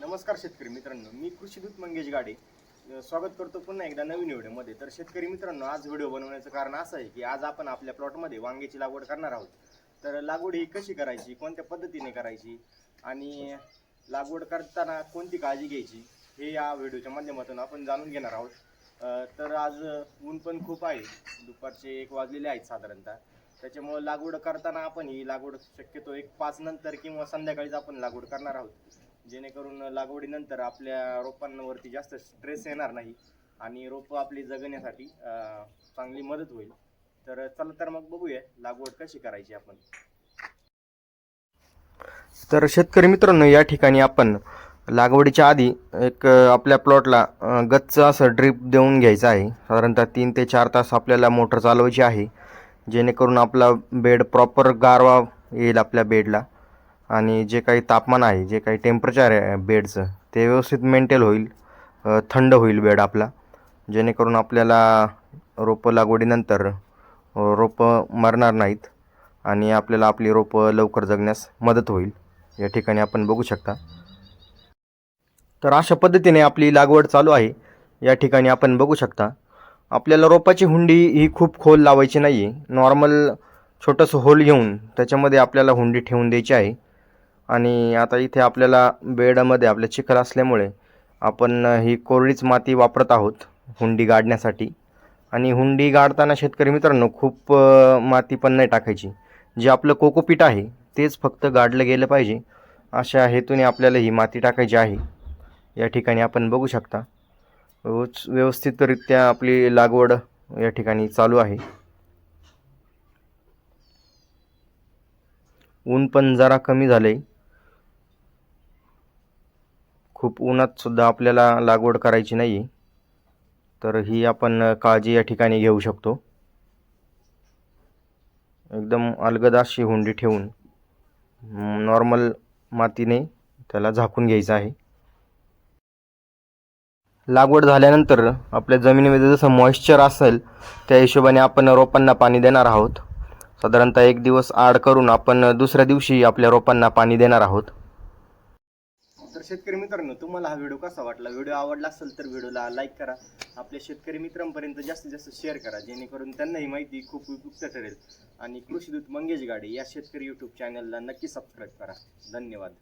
नमस्कार शेतकरी मित्रांनो मी कृषीदूत मंगेश गाडे. स्वागत करतो पुन्हा एकदा नवीन व्हिडिओमध्ये. तर शेतकरी मित्रांनो आज व्हिडिओ बनवण्याचं कारण असं आहे की आज आपण आपल्या प्लॉटमध्ये वांग्याची लागवड करणार आहोत. तर लागवड ही कशी करायची कोणत्या पद्धतीने करायची आणि लागवड करताना कोणती काळजी घ्यायची हे या व्हिडिओच्या माध्यमातून आपण जाणून घेणार आहोत. तर आज ऊन पण खूप आहे. दुपारचे एक वाजलेले आहेत साधारणतः. त्याच्यामुळं लागवड करताना आपण ही लागवड शक्यतो एक पाच नंतर किंवा संध्याकाळीच आपण लागवड करणार आहोत. जेणेकरून लागवडीनंतर आपल्या रोपांवरती जास्त स्ट्रेस येणार नाही आणि रोपं आपली जगण्यासाठी चांगली मदत होईल. तर चला तर मग बघूया लागवड कशी करायची आपण. तर शेतकरी मित्रांनो या ठिकाणी आपण लागवडीच्या आधी एक आपल्या प्लॉटला गच्च असं ड्रीप देऊन घ्यायचं आहे. साधारणतः तीन ते चार तास आपल्याला मोटर चालवायची आहे. जेणेकरून आपला बेड प्रॉपर गारवा येईल आपल्या बेडला आणि जे काही तापमान आहे जे काही टेम्परेचर आहे बेडचं ते व्यवस्थित मेंटेन होईल. थंड होईल बेड आपला. जेणेकरून आपल्याला रोपं लागवडीनंतर रोपं मरणार नाहीत आणि आपल्याला आपली रोपं लवकर जगण्यास मदत होईल. या ठिकाणी आपण बघू शकता. तर अशा पद्धतीने आपली लागवड चालू आहे. या ठिकाणी आपण बघू शकता आपल्याला रोपाची हुंडी ही खूप खोल लावायची नाही आहे नॉर्मल छोटंसं होल घेऊन त्याच्यामध्ये आपल्याला हुंडी ठेवून द्यायची आहे. आणि आता इथे आपल्याला बेडामध्ये आपले चिखल असल्यामुळे आपण ही कोरडीच माती वापरत आहोत हुंडी गाडण्यासाठी. आणि हुंडी गाडताना शेतकरी मित्रांनो खूप माती पण नाही टाकायची. जे आपलं कोकोपीट आहे तेच फक्त गाडलं गेलं पाहिजे. अशा हेतूने आपल्याला ही माती टाकायची आहे. या ठिकाणी आपण बघू शकता. व्यवस्थितरित्या आपली लागवड या ठिकाणी चालू आहे. ऊन पण जरा कमी झाले खूप उन्हातसुद्धा आपल्याला लागवड करायची नाही. तर ही आपण काळजी या ठिकाणी घेऊ शकतो. एकदम अलगद अशी हुंडी ठेवून नॉर्मल मातीने त्याला झाकून घ्यायचं आहे. लागवड झाल्यानंतर आपल्या जमिनीमध्ये जसं मॉइश्चर असेल त्या हिशोबाने आपण रोपांना पाणी देणार आहोत. साधारणतः एक दिवस आड करून आपण दुसऱ्या दिवशी आपल्या रोपांना पाणी देणार आहोत. तर शेतकरी मित्रांनो तुम्हाला हा व्हिडिओ कसा वाटला? व्हिडिओ आवडला असेल तर व्हिडिओला लाईक करा. आपल्या शेतकरी मित्रांपर्यंत जास्तीत जास्त शेअर करा. जेणेकरून त्यांना ही माहिती खूप उपयुक्त ठरेल. आणि कृषीदूत मंगेश गाडे या शेतकरी यूट्यूब चॅनलला नक्की सबस्क्राईब करा. धन्यवाद.